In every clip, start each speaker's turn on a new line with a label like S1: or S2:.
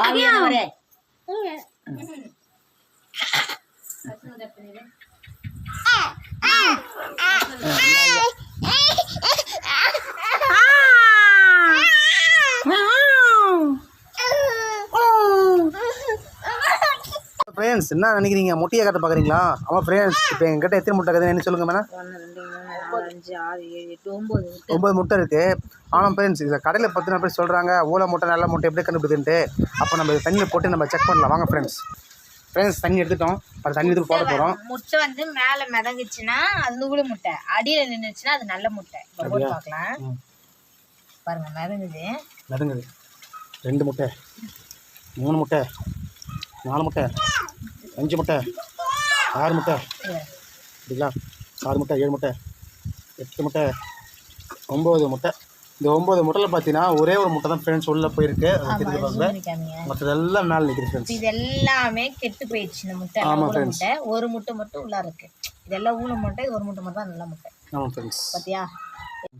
S1: ஆவியானவரே
S2: ஃப்ரெண்ட்ஸ் என்ன நினைக்கிறீங்க? முட்டையை கட்ட பார்க்குறீங்களா? ஆமாம் ஃப்ரெண்ட்ஸ் இப்போ எங்கிட்ட எத்தனை முட்டை கதை என்ன சொல்லுங்க மேடம்?
S1: நாலு அஞ்சு ஆறு ஏழு எட்டு ஒம்பது
S2: ஒம்பது முட்டை இருக்குது ஆனால் ஃப்ரெண்ட்ஸ் இதில் கடையில் பத்து பேர் சொல்கிறாங்க ஊழ முட்டை நல்ல முட்டை எப்படி கண்டுபிடிக்குன்ட்டு அப்போ நம்ம தண்ணியில் போட்டு நம்ம செக் பண்ணலாம். வாங்க ஃப்ரெண்ட்ஸ் ஃப்ரெண்ட்ஸ் தண்ணி எடுத்துட்டோம். அது தண்ணி எடுத்து போட போகிறோம்
S1: முட்டை வந்து மேலே மிதங்குச்சுன்னா அது நூறு முட்டை. அடியில் நின்றுச்சுன்னா அது நல்ல முட்டை. இப்போ போட்டு பார்க்கலாம். பாருங்க மிதங்குது.
S2: நடுங்குது ரெண்டு முட்டை. மூணு முட்டை. நாலு முட்டை. அஞ்சு முட்டை. ஆறு முட்டை. சரிங்களா ஆறு முட்டை ஏழு முட்டை. எட்டு முட்டை ஒம்பது முட்டை. இந்த ஒம்பது முட்டையில் பார்த்தீங்கன்னா ஒரே ஒரு முட்டை தான் ஃப்ரெண்ட்ஸ் உள்ளே போயிருக்கு. பாருங்க
S1: காமிங்க
S2: மற்றதெல்லாம் மேலே நிற்குது ஃப்ரெண்ட்ஸ்
S1: இது எல்லாமே கெட்டு போயிடுச்சு இந்த முட்டை.
S2: ஆமா,
S1: ஊழ
S2: friends.
S1: முட்டை ஒரு முட்டை மட்டும் உள்ள இருக்கு. இதெல்லாம் ஊழ முட்டை இது ஒரு முட்டை மட்டும் தான் நல்ல முட்டை.
S2: ஆமாம் ஃப்ரெண்ட்ஸ்
S1: பாத்தியா?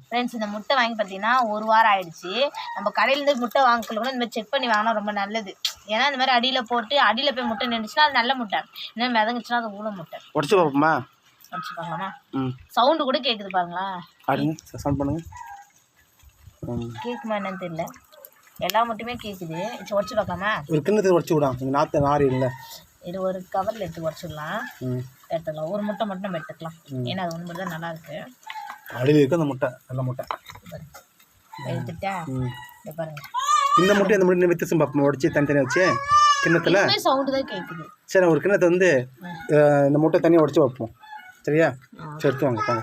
S1: ஃப்ரெண்ட்ஸ் இந்த முட்டை வாங்கி பார்த்தீங்கன்னா ஒரு வாரம் ஆயிடுச்சு. நம்ம கடையிலேருந்து முட்டை வாங்கல கூட இந்த மாதிரி செக் பண்ணி வாங்கினா ரொம்ப நல்லது. ஏன்னா இந்த மாதிரி அடியில் போட்டு அடியில் போய் முட்டை நின்றுச்சுன்னா அது நல்ல முட்டை. இன்னும் மிதங்குச்சுன்னா அது ஊழ முட்டை.
S2: உடச்சி பார்ப்போமா?
S1: வச்சு பார்க்கலாமா
S2: ம்.
S1: சவுண்டு கூட கேட்குது பாருங்களா?
S2: சவுண்ட் பண்ணுங்க.
S1: கேட்குமா என்னன்னு தெரியல. எல்லா முட்டையுமே கேட்குது சரி உடச்சு பார்க்கலாமா?
S2: ஒரு கிண்ணத்தை உடச்சி விடாம் இங்கே நாற்று நாரி இல்லை.
S1: இது ஒரு கவரில் எடுத்து உடச்சிடலாம். எடுத்துக்கலாம் ஒரு முட்டை மட்டும் நம்ம எடுத்துக்கலாம். ஏன்னா அது ஒன்று மட்டும் தான் நல்லா இருக்கு.
S2: அடியில் இருக்கு அந்த முட்டை நல்ல முட்டை.
S1: எடுத்துட்டா? இதை பாருங்க.
S2: இந்த முட்டை இந்த முட்டை வித்தியாசம் பார்ப்போம்? உடச்சி தனித்தனியாக வச்சு? கிண்ணத்தில்?
S1: சவுண்டு தான் கேட்குது
S2: சரி ஒரு கிண்ணத்தை வந்து இந்த முட்டை தனியாக உடச்சி வைப்போம் சரியா? சரி எடுத்து வாங்க போங்க.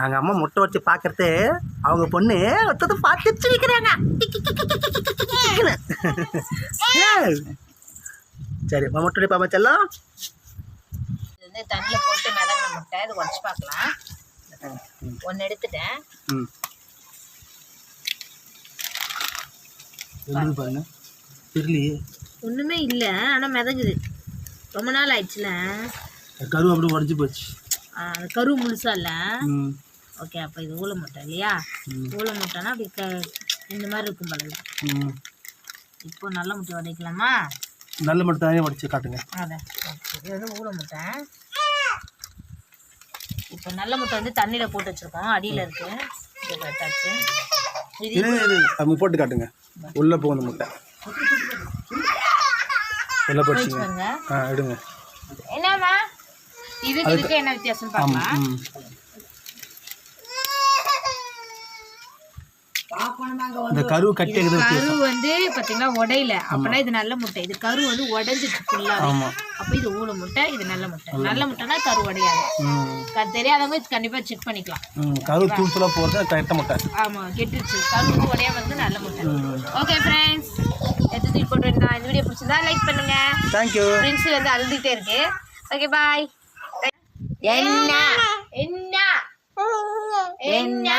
S2: நாங்கள் அம்மா முட்டை வச்சு பார்க்கறது அவங்க பொண்ணு ஒருத்தது பார்த்து வச்சிருக்கிறாங்க சரி அம்மா முட்டை பாப்பா செல்லம்?
S1: வந்து தண்ணியில் போட்டு மிதங்கின முட்டை. இது உடச்சி பார்க்கலாம். ஒன்று எடுத்துட்டேன்.
S2: பாருங்க.
S1: ஒன்றுமே இல்லை ஆனால் மிதங்குது ரொம்ப நாள் ஆயிடுச்சுல.
S2: கரு அப்படியே உடஞ்சி போச்சு.
S1: அந்த கரு முழுசா இல்லை. ஓகே அப்போ இது ஊழ முட்டை இல்லையா. ஊழ முட்டைனா அப்படி க இந்த மாதிரி இருக்கும்.
S2: ம்.
S1: இப்போ நல்ல முட்டை உடைக்கலாமா?
S2: நல்ல மட்டும் தனியாக உடச்சி காட்டுங்க.
S1: அதான். இது வந்து ஊழ முட்டை. இப்போ நல்ல முட்டை வந்து தண்ணியில் போட்டு வச்சுருக்கோம். அடியில் இருக்கு. இது எடுத்தாச்சு இது
S2: போட்டு காட்டுங்க. உள்ளே அந்த முட்டை. உள்ளே
S1: பாருங்க
S2: ஆ எடுங்க.
S1: என்னம்மா? இதுக்கு இதுக்கு என்ன வித்தியாசம் பார்க்கலாம்
S2: இந்த கரு கட்டி
S1: கரு வந்து பாத்தீங்கன்னா உடையில. அப்பனா இது நல்ல முட்டை. இது கரு வந்து உடைஞ்சிட்டு ஃபுல்லா அப்ப இது ஊழ முட்டை இது நல்ல முட்டை. நல்ல முட்டைனா கரு உடையாது. தெரியாதவங்க இது கண்டிப்பா செக் பண்ணிக்கலாம்.
S2: கரு முட்டை.
S1: ஆமா கெட்டுருச்சு. கரு உடையாம வந்து நல்ல முட்டை. ஓகே ஃப்ரெண்ட்ஸ் எடுத்து போட்டு இந்த வீடியோ பிடிச்சிருந்தா லைக் பண்ணுங்க.
S2: தேங்க்யூ
S1: ஃப்ரெண்ட்ஸ் வந்து அழுதுகிட்டே இருக்கு. ஓகே பாய் என்ன? என்ன? என்ன?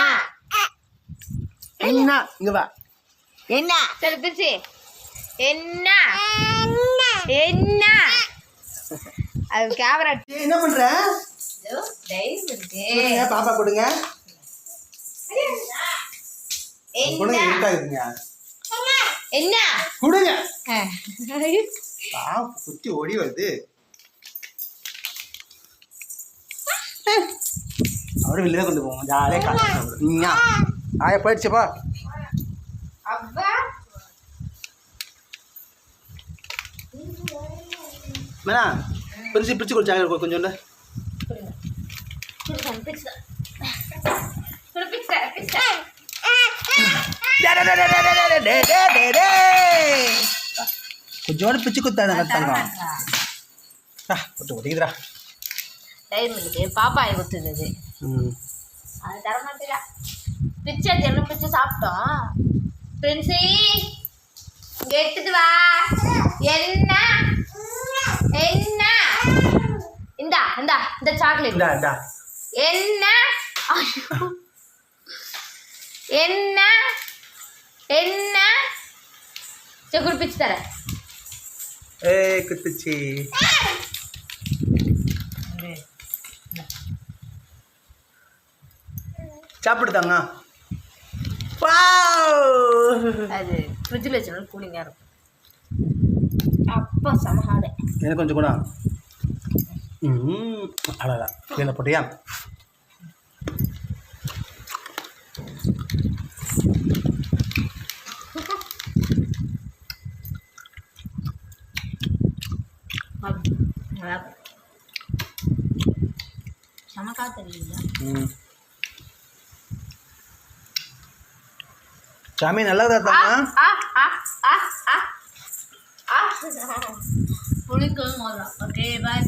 S2: என்ன? இங்கே வா.
S1: என்ன? சரி பிரிச்சு என்ன? என்ன? அது கேமரா
S2: என்ன
S1: இருக்கு.
S2: பாப்பா கொடுங்க.
S1: என்ன?
S2: கொடுங்க இருக்காதுங்க.
S1: என்ன?
S2: கொடுங்க.
S1: அஹ்.
S2: பாப்பா குட்டி ஓடி வருது. அப்படியே வெளியே கொண்டு போவோம் ஜாலியாக காட்டு நீங்க ஆயா போயிடுச்சுப்பா மேனா பிரிச்சு பிரிச்சு கொடுச்சாங்க கொஞ்சோண்டு. கொஞ்சோண்டு பிச்சு குத்தாங்க தங்கம்
S1: டைம் இருக்கு. பாப்பாயை.
S2: ம்.
S1: அது தர மாட்டேல பிச்சை ஜெல்லு பிச்சை சாப்பிட்டோம். பிரின்சி இங்க எடுத்துட்டு வா. என்ன? என்ன? இந்தா இந்தா இந்த சாக்லேட் என்ன. என்ன? என்ன? சரி குடிப்பிச்சு தரேன்.
S2: ஏய் குத்துச்சி சாப்பிடுதாங்க.
S1: அது ஃப்ரிட்ஜில் வச்சுனாலும் கூலிங்காக இருக்கும். அப்பா
S2: எனக்கு கொஞ்சம் கூட. ம் அடடா கீழே போட்டியா?
S1: சமக்கா தெரியல
S2: ம். சாமி நல்லா தாத்தாங்க
S1: புளிக்கும் ஓகே பாய்